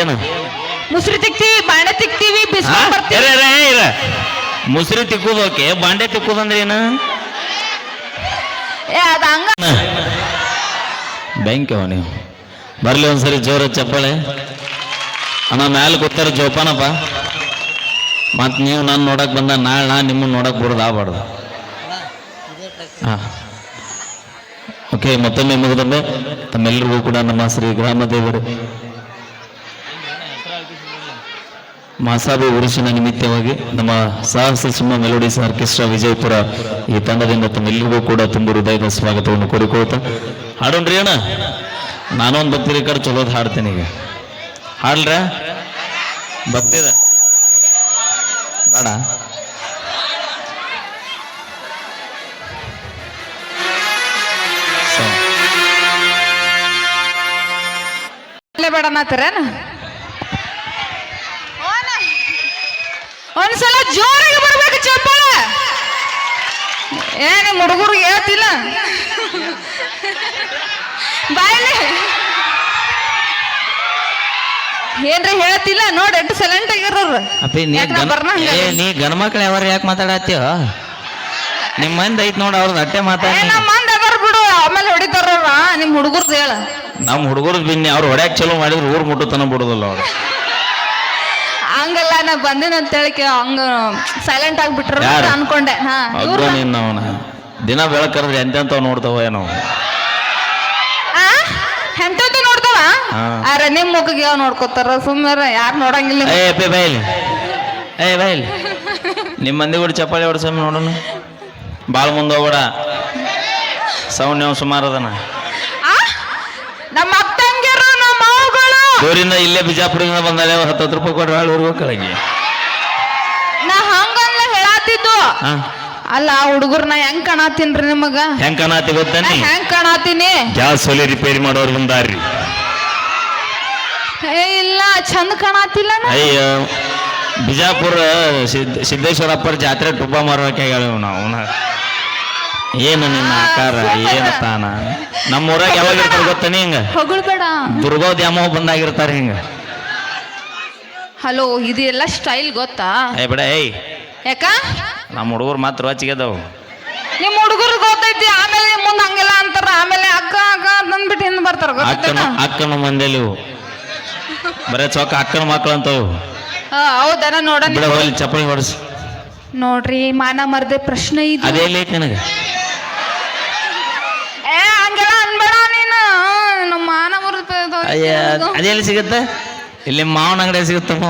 ಏನು? ಮುಸ್ರಿ ತಿಕ್ತಿವಿ ಬಾಂಡೆ ತಿಕ್ತಿವಿ ಹಾ? ಬಿಸ್ಕೊಂಡ್ ಬರ್ತೀವಿ. ಇರ, ಇರ, ಇರ. ಮುಸ್ರಿ ತಿಕ್ಕುದು ಓಕೆ ಬಾಂಡೆ ತಿಕ್ಕುದಂದ್ರೆ ಏನು? ಏ ಅದ ಹಂಗ ಬ್ಯಾಂಕ್ ಅವ ನೀವು. ಬರ್ಲಿ ಒಂದ್ಸರಿ ಜೋರ ಚಪ್ಪಾಳೆ. ಅಣ್ಣ ಮ್ಯಾಲ ಕೂತಾರ ಜೋಪಾನಪ್ಪ. ಮತ್ ನೀವು ನಾನು ನೋಡಕ್ ಬಂದ ನಾಳೆ ನಾ ನಿಮ್ಮನ್ನ ನೋಡಕ್ ಬಿಡೋದು ಆಗ್ಬಾರ್ದು. ಹಾ. ಓಕೆ ಮತ್ತೊಮ್ಮೆ ಮುಗಿದೊಮ್ಮೆ ತಮ್ಮೆಲ್ಲರಿಗೂ ಕೂಡ ನಮ್ಮ ಶ್ರೀ ಗ್ರಾಮ ದೇವರು ಮಾಸಾಬಿ ಉರುಸಿನ ನಿಮಿತ್ತವಾಗಿ ನಮ್ಮ ಸಾಹಸ ಸಿಂಹ ಮೆಲೋಡಿಸ್ ಆರ್ಕೆಸ್ಟ್ರಾ ವಿಜಯಪುರ ಈ ತಂಡದಿಂದ ತಮ್ಮೆಲ್ಲರಿಗೂ ಕೂಡ ತುಂಬ ಹೃದಯದ ಸ್ವಾಗತವನ್ನು ಕೋರಿಕೊಳ್ತಾ. ಹಾಡೋಣ್ರಿ ಅಣ್ಣ. ನಾನೊಂದು ಭಕ್ತಿ ಕಡೆ ಚಲೋದು ಹಾಡ್ತೇನೆ ಈಗ. ಹಾಡ್ರ ಭಕ್ತಿದ? ಬೇಡ. ಬೇಡ ಅನ್ನತ್ತೀರೇನ ಒಂದ್ಸಲ ಜೋರಾಗಿ ಬರ್ಬೇಕು ಚಪ್ಪಾಳ. ಏ ನಿಮ್ಮ ಹುಡುಗರು ಹೇಳ್ತಿಲ್ಲ. ಬಾಯಿ ಏನ್ರಿ ಹೇಳ್ತಿಲ್ಲ? ನೋಡಿ ಎಷ್ಟು ಸೈಲೆಂಟ್ ಆಗಿರೋರು. ಅಪ್ಪಿ ನೀ ಗನ್-? ಏ ನೀ ಗಣಮಕ್ಳು ಯಾವ ಯಾಕೆ ಮಾತಾಡತ್ತೀವ ನಿಮ್ಮ ಮಂದಿ ಐತ್ ನೋಡ ಅವ್ರದ್ದು ಅಟ್ಟೆ ಮಾತಾಡ ನಮ್ಮ ಮಂದಿ ಅದಾರ ಬಿಡು ಆಮೇಲೆ ಹೊಡಿತಾರ ನಿಮ್ ಹುಡುಗರ್ದು ಹೇಳ. ನಮ್ಮ ಹುಡುಗರು ಬಿನ್ನಿ ಅವ್ರು ಹೊಡ್ಯಾಕ್ ಚಲೋ ಮಾಡಿದ್ರು ಊರ್ ಮುಟ್ಟುತನ ಬಿಡುದಿಲ್ಲ ಅವ್ರು. ನಾ ಬಂದಿನ ಅಂತ ಹೇಳಿ ಹಂಗ ಸೈಲೆಂಟ್ ಆಗ್ಬಿಟ್ರ ಯಾರು? ಅನ್ಕೊಂಡೆ. ಹಾ ನಿನ್ನ ಅವನ. ದಿನ ಬೆಳಕರ್ದ್ರೆ ಎಂತೆಂತವ್ ನೋಡ್ತಾವ ಏನೋ. ಆ? ನೋಡ್ತಾವ? ಹಾ. ಅರೆ ನಿಮ್ ಮುಖಕ್ಕೆ ಯಾವ ನೋಡ್ಕೋತಾರ? ಸುಮ್ಮನೆ ಯಾರು ನೋಡಂಗಿಲ್ಲ ಏ ಅಪ್ಪಿ ಬೈಲಿ ಏ ಬೈಲಿ ನಿಮ್ಮ ಮಂದಿ ಕೂಡ ಚಪ್ಪಾಳಿ ಹೊಡ್ಸಮ್ಮಿ ನೋಡೋಣ ಭಾಳ ಮುಂದೆ ಹೋಗ್ಬೇಡ. ಸೌಂಡ್ ನೀವು ಸುಮಾರು ಅದನ ಆ? ನಮ್ಮ ಅಕ್ಕಂಗಿರು ನಮ್ಮ ಊರಿಂದ ಇಲ್ಲೇ ಬಿಜಾಪುರದಿಂದ ಬಂದಾಳೆ ಹತ್ತು ಹತ್ತು ರೂಪಾಯಿ ಕೊಡ್ರಿ ಹಾಳು ಊರಿಗೆ ಕೆಳಗೆ ನಾ ಹಂಗಲ್ಲ ಹೇಳಾತಿದ್ದು. ಹಾ. ಅಲ್ಲ ನಾ ಹೆಂಗ್ ಕಾಣಾತೀನ್ರಿ ನಿಮಗ? ಹೆಂಗ್ ಕಾಣತಿ ಗೊತ್ತೇನಿ ಹೆಂಗ್ ಕಾಣಾತೀನಿ? ಗ್ಯಾಸ್ ಒಲಿ ರಿಪೇರಿ ಮಾಡೋರು ಬಂದಾರ್ರಿ. ಏ ಇಲ್ಲ ಚಂದ ಕಾಣಾತಿಲ್ಲ ಅಯ್ಯ ಬಿಜಾಪುರ ಸಿದ್ಧ ಸಿದ್ದೇಶ್ವರಪ್ಪರ ಜಾತ್ರೆ ಟುಬ್ಬ ಮಾರೋಕೆ ಹೇಳಿ ನಾವು. ಏನು ನಿನ್ನ ಆಕಾರ ಏನು ತಾನ? ನಮ್ಮ ಊರಾಗ ಯಾವಾಗ ಇರ್ತಾರೆ ಗೊತ್ತೇನೆ ಹಿಂಗ? ಹೊಗಳ್ಬೇಡ ದುರ್ಗೋ ದ್ಯಾಮೋ ಬಂದಾಗಿರ್ತಾರೆ ಹಿಂಗ. ಹಲೋ ಇದು ಎಲ್ಲ ಸ್ಟೈಲ್ ಗೊತ್ತಾ? ಏ ಬಿಡ ಏಯ್. ಯಾಕ? ನಮ್ಮ ಹುಡುಗರು ಮಾತ್ರ ರೊಚ್ಚಿಗೆದವು ನಿಮ್ಮ ಹುಡುಗರು ಗೊತ್ತೈತಿ ಆಮೇಲೆ ಮುಂದೆ ಹಂಗೆಲ್ಲ ಅಂತಾರ ಆಮೇಲೆ ಅಕ್ಕ ಅಕ್ಕ ಅಂದ್ಬಿಟ್ಟು ಹಿಂದೆ ಬರ್ತಾರ ಅಕ್ಕನ ಗೊತ್ತೈತೇನ? ಅಕ್ಕನ ಮಂದೇಲಿ ಇವು ಬರೇ ಚೌಕ ಅಕ್ಕನ ಮಕ್ಕಳು ಅಂತವು. ಹೌದನ ನೋಡ ಬಿಡ ಹೋಗ್ಲಿ ಚಪ್ಪಲಿ ಹೊಡ್ಸಿ. ನೋಡ್ರಿ ಮಾನ ಮರ್ದೆ ಪ್ರಶ್ನೆ ಇದೆ. ಅದೇ ಲೇಟ್ ಅದೆಲ್ಲಿ ಸಿಗುತ್ತೆ? ಇಲ್ಲಿ ಮಾವನ ಅಂಗಡಿ ಸಿಗುತ್ತಮ್ಮ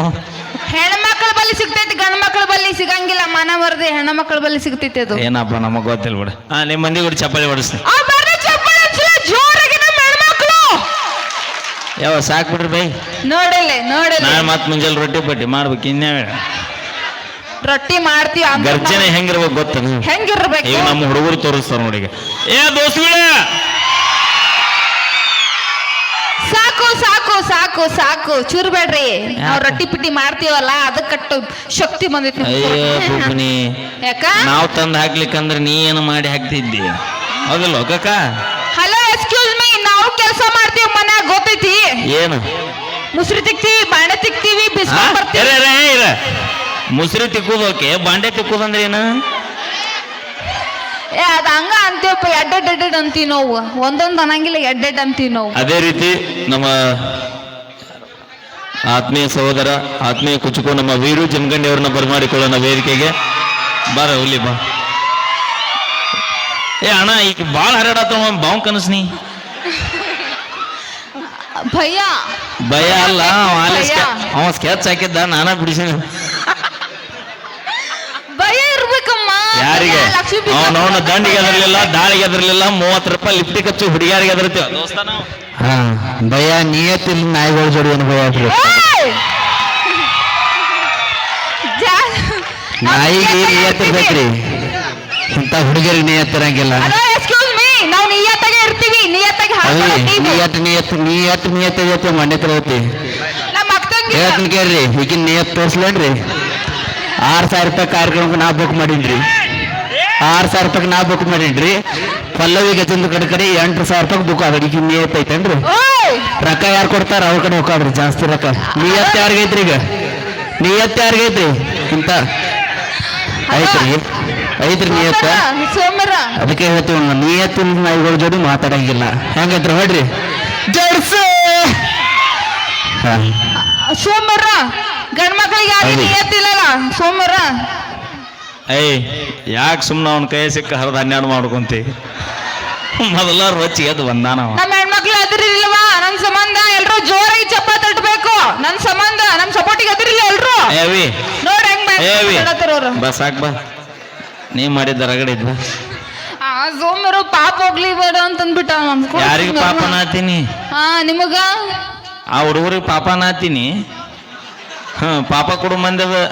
ಹೆಣ್ಮಕ್ಳ ಬಲ್ಲಿ ಸಿಗ್ತೈತಿ ಗಂಡ ಮಕ್ಳ ಬಲ್ಲಿ ಸಿಗಂಗಿಲ್ಲ ಮಾನ ಮರ್ದೆ ಹೆಣ್ಣು ಮಕ್ಳ ಬಲ್ಲಿ ಸಿಗ್ತೈತಿ ಅದು. ಏನಪ್ಪ ನಮಗ್ ಗೊತ್ತಿಲ್ಲ ಬಿಡ. ಹಾ ನಿಮ್ಮ ಮಂದಿ ಕೂಡ ಚಪ್ಪಾಳಿ ಹೊಡಿಸ್ತೀನಿ. ಆ ಬರ್ರಿ ಚಪ್ಪಾಳೆ ಹಚ್ಚಲ ಜೋರಾಗಿ ನಮ್ಮ ಹೆಣ್ಮಕ್ಳು. ಯಾವ ಸಾಕ್ ಬಿಡ್ರಿ ಬೈ. ನೋಡಿಲ್ಲ ನೋಡಿ ನಾಳೆ ಮತ್ತೆ ಮುಂಜಾನೆ ರೊಟ್ಟಿ ಪಟ್ಟಿ ಮಾಡ್ಬೇಕು ಇನ್ನೇ ರೊಟ್ಟಿ ಮಾಡ್ತೀವಿ ಗರ್ಜನೆ ಹೆಂಗಿರ್ಬೇಕು ಗೊತ್ತ ಹೆಂಗಿರ್ಬೇಕು? ನಮ್ಮ ಹುಡುಗರು ತೋರಿಸ್ತಾರ ನೋಡಿ ಈಗ. ಏ ದೋಸ್ತುಗಳೇ! ಸಾಕು ಸಾಕು ಸಾಕು ಸಾಕು. ಚೂರ್ಬೇಡ್ರಿ ನಾವು ರೊಟ್ಟಿ ಪಿಟ್ಟಿ ಮಾಡ್ತೀವಲ್ಲ ಅದಕ್ಕಟ್ಟು ಶಕ್ತಿ ಬಂದಿತ್ತು ಅಯ್ಯೋ ಬುಬ್ನಿ. ಯಾಕ? ನಾವು ತಂದು ಹಾಕ್ಲಿಕ್ಕಂದ್ರೆ ನೀ ಏನು ಮಾಡಿ ಹಾಕ್ತಿದ್ದಿ? ಹೌದಲ್ಲ ಕಕ್ಕ ಹಲೋ ಎಕ್ಸ್ಕ್ಯೂಸ್ ಮೀ ನಾವು ಕೆಲಸ ಮಾಡ್ತೀವಿ ಮನ್ಯಾಗ ಗೊತ್ತೈತಿ? ಏನು? ಮುಸ್ರಿ ತಿಕ್ತೀವಿ ಬಾಂಡೆ ತಿಕ್ತೀವಿ? ಬಿಸ್ಕೊಂಡ್ ಬರ್ತೀವಿ. ಮುಸ್ರಿ ತಿಕ್ಕೋದಕ್ಕೆ ಬಾಂಡೆ ತಿಕ್ಕೋದಂದ್ರೆ ಏನು? ಏ ಅದ ಹಂಗ ಅಂತೀವಪ್ಪ ಎಡ್ಡೆಡ್ ಎಡ್ಡೆಡ್ ಅಂತೀವಿ ನಾವು. ಒಂದೊಂದು ಅನ್ನಂಗಿಲ್ಲ ಎಡ್ಡೆಡ್ ಅಂತೀವಿ ನಾವು. ಅದೇ ರೀತಿ ನಮ್ಮ ಆತ್ಮೀಯ ಸಹೋದರ ಆತ್ಮೀಯ ಕುಚುಕು ನಮ್ಮ ವೀರು ಜಮಗಂಡಿ ಅವ್ರನ್ನ ಬರಮಾಡಿಕೊಳ್ಳೋಣ ವೇದಿಕೆಗೆ. ಬಾರ ಹುಲಿ ಬಾ. ಏ ಅಣ್ಣ ಈಗ ಭಾಳ ಹರಡತ್ತ ಬಾವು ಕನಸ್ನಿ ಭಯ. ಭಯ ಅಲ್ಲ ಅವ ಸ್ಕೆಚ್ ಹಾಕಿದ್ದ ನಾನ ಬಿಡಿಸಿನ ಭಯ ಇರ್ಬೇಕಮ್ಮ ಯಾರಿಗೆ? ಅವನವನ ದಂಡಿಗೆ ಎದರ್ಲಿಲ್ಲ ದಾಳಿಗೆ ಎದರ್ಲಿಲ್ಲ ಮೂವತ್ತು ರೂಪಾಯಿ ಲಿಫ್ಟಿ ಖರ್ಚು ಹುಡುಗಿಯಾರಿಗೆ ಎದರ್ತೀವ ಹಾ ಭಯ ನಿಯತ್ತಿಲ್ಲ ನಾಯಿಗಳ ಜೋಡಿ ಏನು ಭಯ ನಾಯಿಗೆ ನಿಯತ್ತಿರ್ಬೇಕ್ರಿ ಇಂಥ ಹುಡುಗರಿಗೆ ನಿಯತ್ತಿರಂಗಿಲ್ಲ ನಿಯತ್ ನಿಯತ್ ನಿಯತ್ ನಿಯತ್ ಐತಿ ಮಂಡ್ಯ ಐತಿ ಹೇಳ್ತೀನಿ ಕೇಳ್ರಿ ಈಗಿನ ನಿಯತ್ ತೋರ್ಸ್ಲೇನ್ರಿ. ಆರು ಸಾವಿರ ರೂಪಾಯಿ ಕಾರ್ಯಕ್ರಮಕ್ಕೆ ನಾ ಬುಕ್ ಮಾಡೀನ್ರಿ. ಆರು ಸಾವಿರ ರೂಪಾಯಿ ನಾ ಬುಕ್ ಮಾಡಿಡ್ರಿ ಪಲ್ಲವಿ ಗಜಂದು ಕಡೆ ಕಡೆ ಎಂಟು ಸಾವಿರ ರೂಪಾಯಿ ಬುಕ್ ಆಗಿ ಈಗ ನಿಯತ್ ಐತೇನ್ರಿ? ರೊಕ್ಕ ಯಾರು ಕೊಡ್ತಾರ ಅವ್ರ ಕಡೆ ಹೋಗ್ರಿ ಜಾಸ್ತಿ ರೊಕ್ಕ. ನಿಯತ್ ಯಾರಿಗೈತ್ರಿ ಈಗ? ನಿಯತ್ ಯಾರಿಗೈತ್ರಿ? ಇಂತ. ಐತ್ರಿ. ಐತ್ರಿ ನಿಯತ್ತ ಅದಕ್ಕೆ ಹೇಳ್ತೀವಿ ನೀ ನಿಯತ್ತಿನ ನಾಯಿಗಳ ಜೋಡಿ ಮಾತಾಡಂಗಿಲ್ಲ. ಹೆಂಗೈತ್ರಿ ಹೇಳ್ರಿ ಜೋಡ್ಸು! ಹಾ. ಸೋಮರ ಗಂಡ್ ಮಕ್ಳಿಗೆ ಯಾರಿಗೆ. ನಿಯತ್ತಿಲ್ಲಲ್ಲ ಸೋಮರ ಏಯ್ ಯಾಕೆ ಸುಮ್ಮನೆ ಅವನ ಕೈ ಸಿಕ್ಕ ಹರಿದ ಹನ್ನೆರಡು ಮಾಡ್ಕೊಂತಿ? ಮೊದಲ ರೊಚ್ಚಿ ಅದು ಬಂದಾನವ ನಮ್ಮ ಹೆಣ್ಮಕ್ಳು ಅದಿರಿಲ್ವಾ ನನ್ ಸಂಬಂಧ ಎಲ್ರು ಜೋರಾಗಿ ಚಪ್ಪ ತಟ್ಟಬೇಕು ನನ್ ಸಂಬಂಧ ನಮ್ ಸಪೋರ್ಟಿಗೆ ಅದಿರಿಲ್ಲ ಎಲ್ರು. ಏವಿ ನೋಡ್ ಹೆಂಗ್ ಏವಿ ಬಸ್ ಸಾಕ್ ಬಾ. ನೀ ಮಾಡಿದ್ದ ರಗಡೆ ಇದ್ವಾ ಆ ಸೋಮರು ಪಾಪ ಹೋಗ್ಲಿ ಬೇಡ ಅಂತಂದ್ಬಿಟ್ಟ ಯಾರಿಗೆ ಪಾಪ ನಾತೀನಿ ಹಾ ನಿಮಗ? ಆ ಹುಡುಗರಿಗೆ ಪಾಪ ನಾತೀನಿ ಹ ಪಾಪ ಕೊಡು ಏ,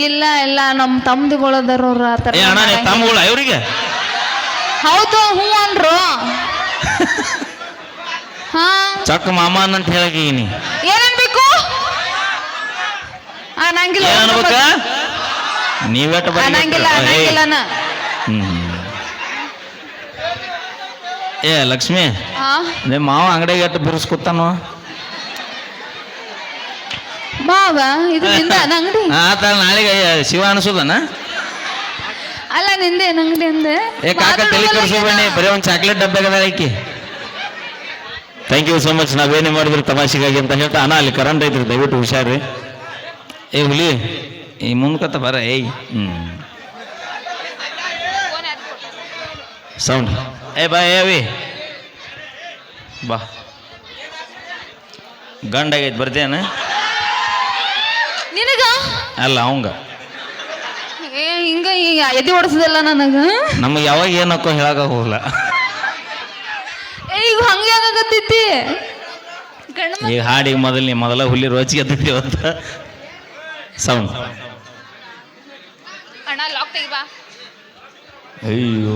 ಇಲ್ಲ ಇಲ್ಲ ನಮ್ಮ ತಮ್ದಿಗಳದಾರ ಆ ಥರ ಏ ಅಣ್ಣ ನೀವು ತಮ್ಮಗಳು ಇವ್ರಿಗೆ? ಹೌದು ಹ್ಞೂ ಅನ್ರು ಹಾ. ಚಕ್ಕ ಮಾಮನ್ ಅಂತ ಹೇಳಕೀನಿ ಏನನ್ಬೇಕು ಅನ್ನಂಗಿಲ್ಲ ಏನ್ ಅನ್ಬೇಕ? ನೀವೆಟ್ಟು ಅನ್ನಂಗಿಲ್ಲ ಅನ್ನಂಗಿಲ್ಲ ನಾ. ಹ್ಮ್ ಏ ಲಕ್ಷ್ಮಿ. ಹಾ ನಿಮ್ಮ ಮಾವ ಅಂಗಡಿಗೆ ಎಟ್ಟು ಬಿರ್ಸ್ಕೊತಾನು ಮಾವ ಇದು ನಿಂದ ಅಂಗಡಿ? ಆತ ನಾಳೆಗೆ ಶಿವ ಅನಿಸೋದನ? ಅಲ್ಲ ನಿಂದೆ ಅಂಗಡಿ ಅಂದೆ? ಏ ಕಾಕ ತಲೆ ಕೆಡಿಸ್ಬೇಡಿ ಬರೀ ಒಂದು ಚಾಕ್ಲೇಟ್ ಡಬ್ಬೆ ಐಕಿ ಥ್ಯಾಂಕ್ ಯು ಸೋ ಮಚ್ ನಾವೇನೇ ಮಾಡಿದ್ರು ತಮಾಷೆಗಾಗಿ ಅಂತ ಹೇಳ್ತಾ ಅಣ್ಣ ಅಲ್ಲಿ ಕರೆಂಟ್ ಐತ್ರಿ ದಯವಿಟ್ಟು ಹುಷಾರ್ರಿ. ಏ ಹುಲಿ ಈ ಮುಂದ್ಕತ್ತ ಬರ ಏಯ್. ಹ್ಞೂ ಸೌಂಡ್ ಏ ಬಾ ಏವಿ ಬಾ. ಗಂಡಾಗೈತೆ ಬರ್ತೇನೆ ಅಲ್ಲ ಅವಂಗ. ಏ ಹಿಂಗ ಈಗ ಎದೆ ಓಡಿಸದಲ್ಲ ನನಗ? ನಮಗೆ ಯಾವಾಗ ಏನಕ್ಕೋ ಹೇಳಕ ಹೋಗಲ್ಲ ಏ ಈಗ ಹಂಗೆ ಆಗತ್ತೈತಿ ಗಂಡ ಈಗ ಹಾಡಿಗೆ ಮೊದಲು ನೀ ಮೊದಲ ಹುಲಿ ರೋಚಿಗೆ ಎದ್ದಿದ್ದೀವಿ ಅಂತ ಸೌಂಡ್. ಅಣ್ಣ ಲಾಕ್ ತೆಗಿ ಬಾ ಅಯ್ಯೋ.